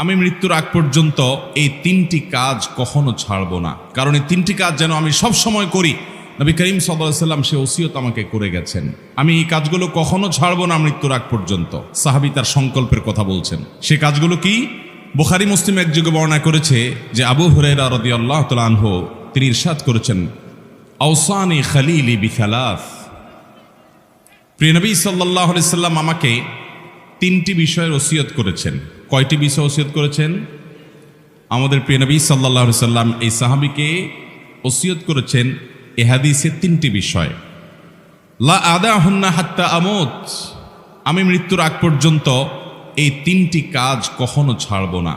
আমি মৃত্যুর আগ পর্যন্ত এই তিনটি কাজ কখনো ছাড়ব না। কারণ এই তিনটি কাজ যেন আমি সব সময় করি, নবী করিম সাল্লাম সে ওসিয়ত আমাকে করে গেছেন। আমি এই কাজগুলো কখনো ছাড়ব না মৃত্যুর আগ পর্যন্ত। সাহাবি তার সংকল্পের কথা বলছেন। সে কাজগুলো কি? বুখারি, মুসলিম এক যুগে বর্ণনা করেছে যে আবু হুরাইরা রদি আল্লাহ তালাহ তিনি ইরশাদ করেছেন আউসানি খালিলি বিখালাফ। প্রিয় নবী সাল্লাহ সাল্লাম আমাকে তিনটি বিষয়ের ওসিয়ত করেছেন। কয়টি বিষয় ওসিয়ত করেছেন? আমাদের প্রিয় নবী সাল্লাহ সাল্লাম এই সাহাবিকে ওসিয়ত করেছেন এ হাদিসে তিনটি বিষয়। লা আদা হন্না হাত্তা আমত। আমি মৃত্যুর আগ পর্যন্ত এই তিনটি কাজ কখনো ছাড়ব না।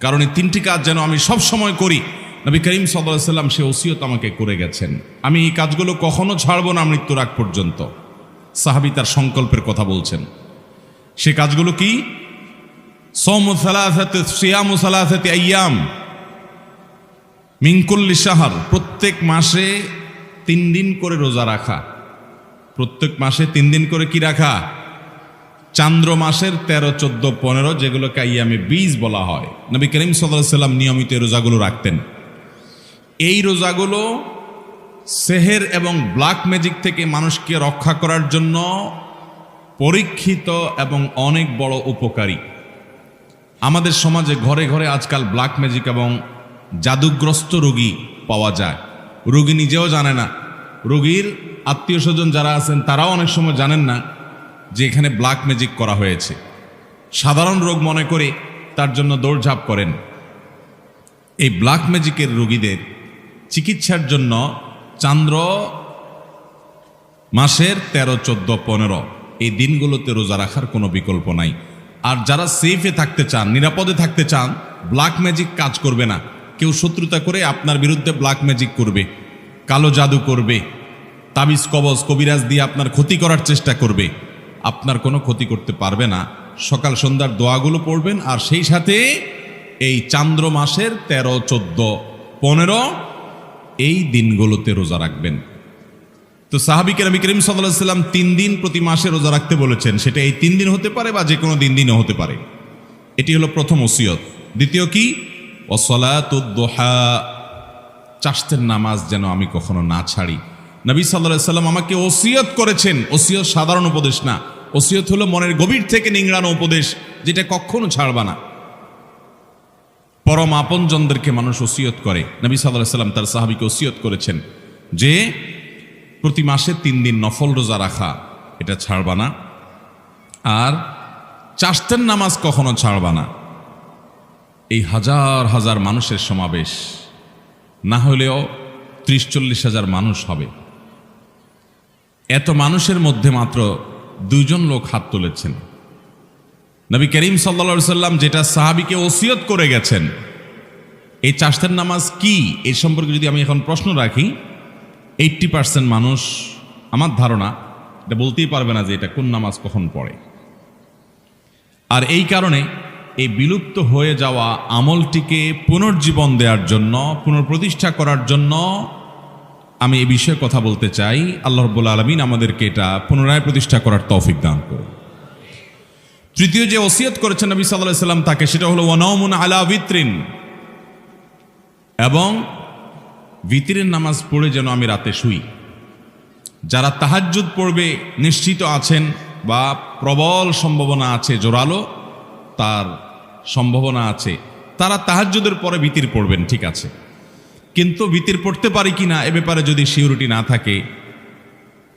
কারণ এই তিনটি কাজ যেন আমি সব সময় করি, নবী করিম সাল্লাহ সাল্লাম সে ওসিয়ত আমাকে করে গেছেন। আমি এই কাজগুলো কখনো ছাড়ব না মৃত্যুর আগ পর্যন্ত। সাহাবি তার সংকল্পের কথা বলছেন। সে কাজগুলো কি? আয়াম মিঙ্কুল্লি সাহার প্রত্যেক মাসে তিন দিন করে রোজা রাখা। প্রত্যেক মাসে তিন দিন করে কি রাখা? চান্দ্র মাসের তেরো, চোদ্দ, পনেরো, যেগুলোকে আইয়ামে বীজ বলা হয়। নবী করিম সাল্লাম নিয়মিত রোজাগুলো রাখতেন। এই রোজাগুলো সেহের এবং ব্ল্যাক ম্যাজিক থেকে মানুষকে রক্ষা করার জন্য পরীক্ষিত এবং অনেক বড় উপকারী। আমাদের সমাজে ঘরে ঘরে আজকাল ব্ল্যাক ম্যাজিক এবং জাদুগ্রস্ত রোগী পাওয়া যায়। রোগী নিজেও জানে না। রোগীর আত্মীয় স্বজন যারা আছেন, তারাও অনেক সময় জানেন না যে এখানে ব্ল্যাক ম্যাজিক করা হয়েছে। সাধারণ রোগ মনে করে তার জন্য দৌড়ঝাঁপ করেন। এই ব্ল্যাক ম্যাজিকের রোগীদের চিকিৎসার জন্য চান্দ্র মাসের তেরো, চোদ্দ, পনেরো, এই দিনগুলোতে রোজা রাখার কোনো বিকল্প নাই। আর যারা সেফে থাকতে চান, নিরাপদে থাকতে চান ব্ল্যাক ম্যাজিক কাজ করবে না। কেউ শত্রুতা করে আপনার বিরুদ্ধে ব্ল্যাক ম্যাজিক করবে, কালো জাদু করবে, তাবিজ, কবজ, কবিরাজ দিয়ে আপনার ক্ষতি করার চেষ্টা করবে। আপনার কোনো ক্ষতি করতে পারবে না। সকাল সন্ধ্যার দোয়াগুলো পড়বেন আর সেই সাথে এই চান্দ্র মাসের তেরো, চোদ্দ, পনেরো, এই দিনগুলোতে রোজা রাখবেন। তো সাহাবিকে নবী করিম সাল্লাহ সাল্লাম তিন দিন প্রতি মাসে রোজা রাখতে বলেছেন, সেটা এই তিন দিন হতে পারে বা যে কোনো দিন দিনও হতে পারে। এটি হলো প্রথম ওসিয়ত। দ্বিতীয় কি? ওসলাতুদ্দোহা চাষতের নামাজ যেন আমি কখনো না ছাড়ি। নবী সাল্লাহ সাল্লাম আমাকে ওসিয়ত করেছেন। ওসিয়ত সাধারণ উপদেশ না। ওসিয়ত হলো মনের গভীর থেকে নিংড়ানো উপদেশ, যেটা কখনো ছাড়বা না। পরম আপনজনদেরকে মানুষ ওসিয়ত করে। নবী সাল্লাহ সাল্লাম তার সাহাবিকে ওসিয়ত করেছেন যে প্রতি মাসে তিন দিন নফল রোজা রাখা, এটা ছাড়বা না। আর চাষতের নামাজ কখনো ছাড়বা না। এই হাজার হাজার মানুষের সমাবেশ, না হলেও ত্রিশ চল্লিশ হাজার মানুষ হবে। এত মানুষের মধ্যে মাত্র দুইজন লোক হাত তুলেছেন। নবী করিম সাল্লা সাল্লাম যেটা সাহাবিকে ওসিয়ত করে গেছেন, এই চাষতের নামাজ কি এই সম্পর্কে যদি আমি এখন প্রশ্ন রাখি এইট্টি পার্সেন্ট মানুষ, আমার ধারণা, এটা বলতেই পারবে না যে এটা কোন নামাজ কখন পড়ে। আর এই কারণে এই বিলুপ্ত হয়ে যাওয়া আমলটিকে পুনর্জীবন দেওয়ার জন্য, পুনঃপ্রতিষ্ঠা করার জন্য আমি এ বিষয়ে কথা বলতে চাই। আল্লাহ রব্বুল আলমিন আমাদেরকে এটা পুনরায় প্রতিষ্ঠা করার তৌফিক দান করুন। তৃতীয় যে ওসিয়ত করেছেন নবী সাল্লাহ সাল্লাম তাকে, সেটা হলো ওয়ানমুন আলা বিত্রিন এবং ভিতরের নামাজ পড়ে যেন আমি রাতে শুই। যারা তাহাজ্জুদ পড়বে নিশ্চিত আছেন বা প্রবল সম্ভাবনা আছে জোরালো, তার সম্ভাবনা আছে। তারা তাহাজ্জুদের পরে ভিতির পড়বেন, ঠিক আছে। কিন্তু ভিতির পড়তে পারি কি না, এ ব্যাপারে যদি সিউরিটি না থাকে,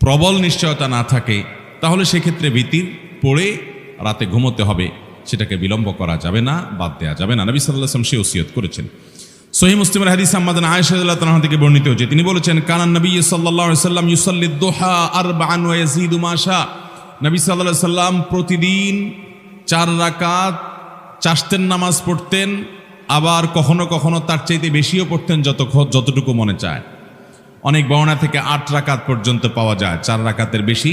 প্রবল নিশ্চয়তা না থাকে, তাহলে সেক্ষেত্রে ভিতির পড়ে রাতে ঘুমোতে হবে। সেটাকে বিলম্ব করা যাবে না, বাদ দেওয়া যাবে না। নবী সাল্লাহ সে ওসিয়ত করেছেন। সহি মুসলিমের হাদিস আয়েশাল্লাহ তাআলা থেকে বর্ণিত হচ্ছে তিনি বলেছেন, কানান নবী আলাইহি সাল্লাম দুহা আরবাআন ওয়া ইয়াজিদু নবী আলাইহি সাল্লাম প্রতিদিন চার রাকাত চাষতের নামাজ পড়তেন, আবার কখনো কখনো তার চাইতে বেশিও পড়তেন যত যতটুকু মনে চায়। অনেক বর্ণা থেকে আট রাকাত পর্যন্ত পাওয়া যায়। চার রাকাতের বেশি,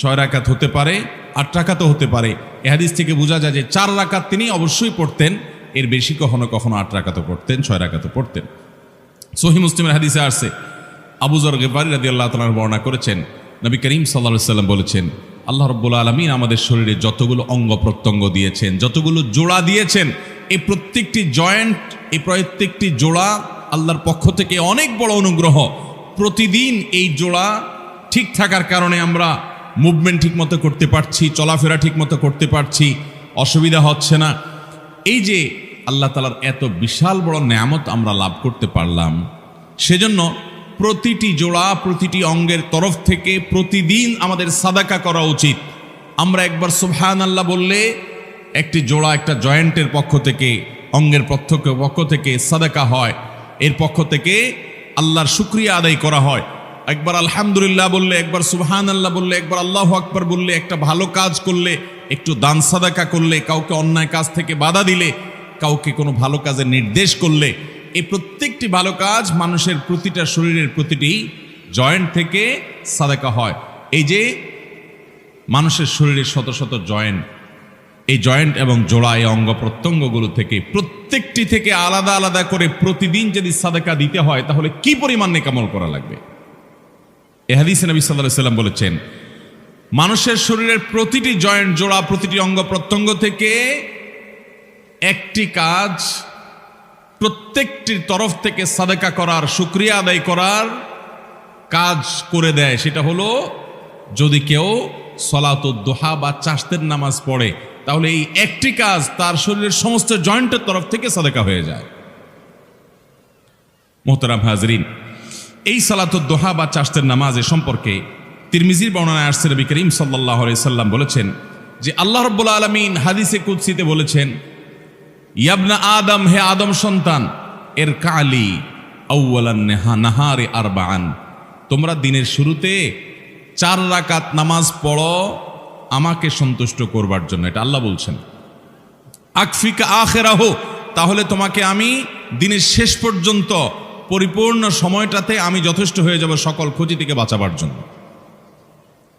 ছয় রাকাত হতে পারে, আট রাকাতও হতে পারে। এ হাদিস থেকে বোঝা যায় যে চার রাকাত তিনি অবশ্যই পড়তেন। এর বেশি কখনো কখনো আট রাকাতও পড়তেন, ছয় রাকাতও পড়তেন। সহি মুসলিমের হাদিসে আসছে আবুজর গেফারি রাদি আল্লাহ তালার বর্ণনা করেছেন, নবী করিম সাল্লা সাল্লাম বলেছেন, আল্লাহ রব্বুল আলমিন আমাদের শরীরে যতগুলো অঙ্গ প্রত্যঙ্গ দিয়েছেন, যতগুলো জোড়া দিয়েছেন, এই প্রত্যেকটি জয়েন্ট, এই প্রত্যেকটি জোড়া আল্লাহর পক্ষ থেকে অনেক বড় অনুগ্রহ। প্রতিদিন এই জোড়া ঠিক থাকার কারণে আমরা মুভমেন্ট ঠিক মতো করতে পারছি, চলাফেরা ঠিক মতো করতে পারছি, অসুবিধা হচ্ছে না। এই যে আল্লাহ তালার এত বিশাল বড় নেয়ামত আমরা লাভ করতে পারলাম। সেজন্য প্রতিটি জোড়া, প্রতিটি অঙ্গের তরফ থেকে প্রতিদিন আমাদের সাদাকা করা উচিত। আমরা একবার সুবহান আল্লাহ বললে একটি জোড়া একটা জয়েন্টের পক্ষ থেকে, অঙ্গের পক্ষ পক্ষ থেকে সাদাকা হয়। এর পক্ষ থেকে আল্লাহর শুক্রিয়া আদায় করা হয়। একবার আলহামদুলিল্লাহ বললে, একবার সুবহান আল্লাহ বললে, একবার আল্লাহ আকবার বললে, একটা ভালো কাজ করলে, একটু দান সাদাকা করলে, কাউকে অন্যায় কাজ থেকে বাধা দিলে কাউকে কোনো ভালো কাজের নির্দেশ করলে এই প্রত্যেকটি ভালো কাজ মানুষের প্রতিটা শরীরের প্রতিটি জয়েন্ট থেকে সাদাকা হয়। এই যে মানুষের শরীরের শত শত জয়েন্ট, এই জয়েন্ট এবং জোড়া, এই অঙ্গ প্রত্যঙ্গগুলো থেকে প্রত্যেকটি থেকে আলাদা আলাদা করে প্রতিদিন যদি সাদাকা দিতে হয়, তাহলে কি পরিমাণ নেকামল করা লাগবে? এ হাদিসে নবী সাল্লাহ সাল্লাম বলেছেন, মানুষের শরীরের প্রতিটি জয়েন্ট, জোড়া, প্রতিটি অঙ্গ প্রত্যঙ্গ থেকে একটি কাজ প্রত্যেকটির তরফ থেকে সাদাকা করার, শুক্রিয়া আদায় করার কাজ করে দেয়। সেটা হলো, যদি কেউ সলাতুদ্দোহা বা চাষতের নামাজ পড়ে, তাহলে এই একটি কাজ তার শরীরের সমস্ত জয়েন্টের তরফ থেকে সাদাকা হয়ে যায়। মোহতারাম হাজরিন, এই সালাত দোহা বা চাষতের নামাজ এ সম্পর্কে তিরমিজির বর্ণনায় আসছে নবী করিম সাল্লাহ সাল্লাম বলেছেন যে, আল্লাহ রব্বুল আলমিন হাদিসে কুৎসিতে বলেছেন ইয়াবনা আদম, হে আদম সন্তান, এর কালি নাহারে আরবান তোমরা দিনের শুরুতে চার রাকাত নামাজ পড়ো, আমাকে সন্তুষ্ট করবার জন্য। এটা আল্লাহ বলছেন। আকফিকা আখেরাহ, তাহলে তোমাকে আমি দিনের শেষ পর্যন্ত পরিপূর্ণ সময়টাতে আমি যথেষ্ট হয়ে যাব সকল ক্ষতি থেকে বাঁচাবার জন্য।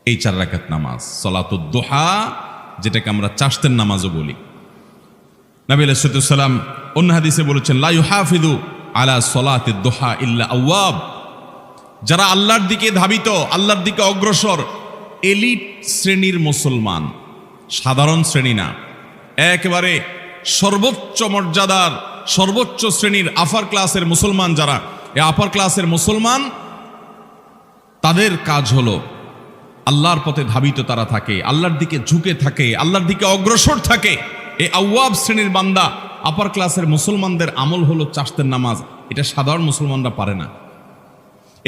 এই চার রাকাত নামাজ সলাতুদ্দোহা যেটাকে আমরা চাষতের নামাজও বলি। নবী আলাইসালাম অন্য হাদিসে বলেছেন লাইউ হাফিদু আলা সলাতে দোহা ইল্লা আওয়াব। যারা আল্লাহর দিকে ধাবিত, আল্লাহর দিকে অগ্রসর, এলিট শ্রেণির মুসলমান, সাধারণ শ্রেণি না, একেবারে সর্বোচ্চ মর্যাদার, সর্বোচ্চ শ্রেণির আফার ক্লাসের মুসলমান যারা, এই আপার ক্লাসের মুসলমান, তাদের কাজ হলো আল্লাহর পথে ধাবিত তারা থাকে, আল্লাহর দিকে ঝুঁকে থাকে, আল্লাহর দিকে অগ্রসর থাকে। এই আউয়াব শ্রেণির বান্দা আপার ক্লাসের মুসলমানদের আমল হলো চাষতের নামাজ। এটা সাধারণ মুসলমানরা পারে না।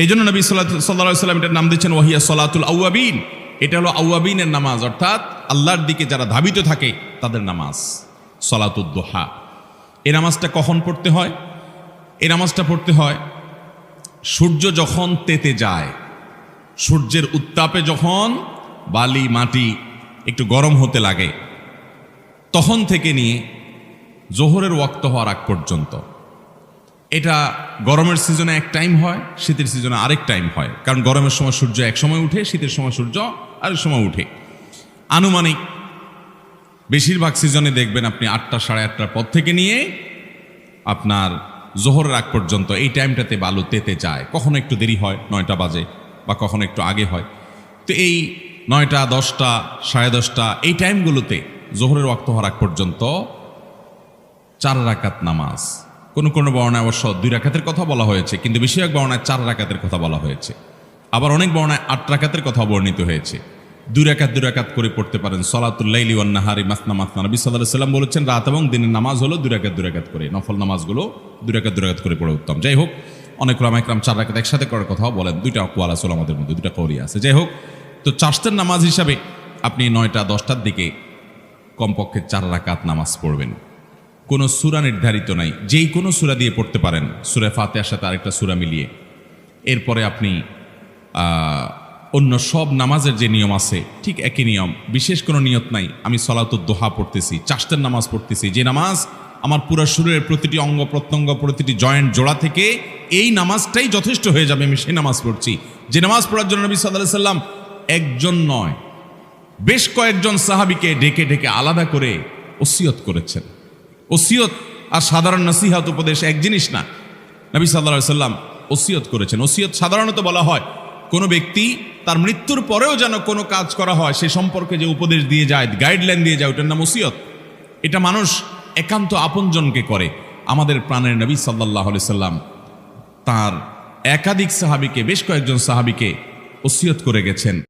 এই জন্য নবী সাল্লাহ সাল্লাম এটার নাম দিচ্ছেন, ওয়াহিয়া সলাতুল আউয়াবিন। এটা হলো আউয়াবিনের নামাজ, অর্থাৎ আল্লাহর দিকে যারা ধাবিত থাকে, তাদের নামাজ সলাতুদ্দোহা এই নামাজটা কখন পড়তে হয়? এ নামাজটা পড়তে হয় সূর্য যখন তেতে যায়, সূর্যের উত্তাপে যখন বালি, মাটি একটু গরম হতে লাগে তখন থেকে নিয়ে জোহরের ওয়াক্ত হওয়ার আগ পর্যন্ত। এটা গরমের সিজনে এক টাইম হয়, শীতের সিজনে আরেক টাইম হয়। কারণ গরমের সময় সূর্য এক সময় উঠে, শীতের সময় সূর্য আরেক সময় উঠে। আনুমানিক বেশিরভাগ সিজনে দেখবেন আপনি আটটা সাড়ে আটটার পর থেকে নিয়ে আপনার জোহরের আগ পর্যন্ত এই টাইমটাতে বালু তেতে যায়। কখনো একটু দেরি হয়, নয়টা বাজে বা কখনো একটু আগে হয়। তো এই নয়টা, দশটা, সাড়ে দশটা এই টাইমগুলোতে জোহরের ওয়াক্ত হওয়ার আগ পর্যন্ত চার রাকাত নামাজ। কোনো কোনো বর্ণায় অবশ্য দুই রাকাতের কথা বলা হয়েছে, কিন্তু বেশিরভাগ বর্ণায় চার রাকাতের কথা বলা হয়েছে। আবার অনেক বর্ণায় আট রাকাতের কথা বর্ণিত হয়েছে। দুই রাকাত দুই রাকাত করে পড়তে পারেন সলাতুল্লাইলি ওয়ান্নাহারি মাসনা মাসনা। নবী সাল্লাহ সাল্লাম বলেছেন, রাত এবং দিনের নামাজ হলো দুই রাকাত দুই রাকাত করে। নফল নামাজগুলো দুই রাকাত দুই রাকাত করে পড়ে উত্তম। যাই হোক, অনেক রামাইকরাম চার রাকাত একসাথে করার কথাও বলেন। দুইটা কোয়াল আছে আমাদের মধ্যে, দুইটা কৌরি আছে। যাই হোক, তো চাষতের নামাজ হিসাবে আপনি নয়টা, দশটার দিকে কমপক্ষে চার রাকাত নামাজ পড়বেন। কোনো সুরা নির্ধারিত নাই। যেই কোনো সুরা দিয়ে পড়তে পারেন। সুরে ফাতেহার সাথে আরেকটা সুরা মিলিয়ে। এরপরে আপনি অন্য সব নামাজের যে নিয়ম আছে, ঠিক একই নিয়ম। বিশেষ কোনো নিয়ত নাই। আমি সলাতুর দোহা পড়তেছি চাষতের নামাজ পড়তেছি। যে নামাজ আমার পুরো শরীরের প্রতিটি অঙ্গ, প্রত্যঙ্গ, প্রতিটি জয়েন্ট জোড়া থেকে এই নামাজটাই যথেষ্ট হয়ে যাবে। আমি সেই নামাজ পড়ছি। যে নামাজ পড়ার জন্য নবী সাল্লাহ সাল্লাম একজন নয়। বেশ কয়েকজন সাহাবিকে ডেকে ডেকে আলাদা করে ওসিয়ত করেছেন। ওসিয়ত আর সাধারণ নসিহাত উপদেশ এক জিনিস না। নবী সাল্লাহ সাল্লাম ওসিয়ত করেছেন। ওসিয়ত সাধারণত বলা হয়, কোনো ব্যক্তি তার মৃত্যুর পরেও যেন কোনো কাজ করা হয়, সে সম্পর্কে যে উপদেশ দিয়ে যায় গাইডলাইন দিয়ে যায়, ওটার নাম ওসিয়ত। এটা মানুষ একান্ত আপনজনকে করে। আমাদের প্রাণের নবী সাল্লাহ সাল্লাম তার একাধিক সাহাবিকে, বেশ কয়েকজন সাহাবিকে ওসিয়ত করে গেছেন।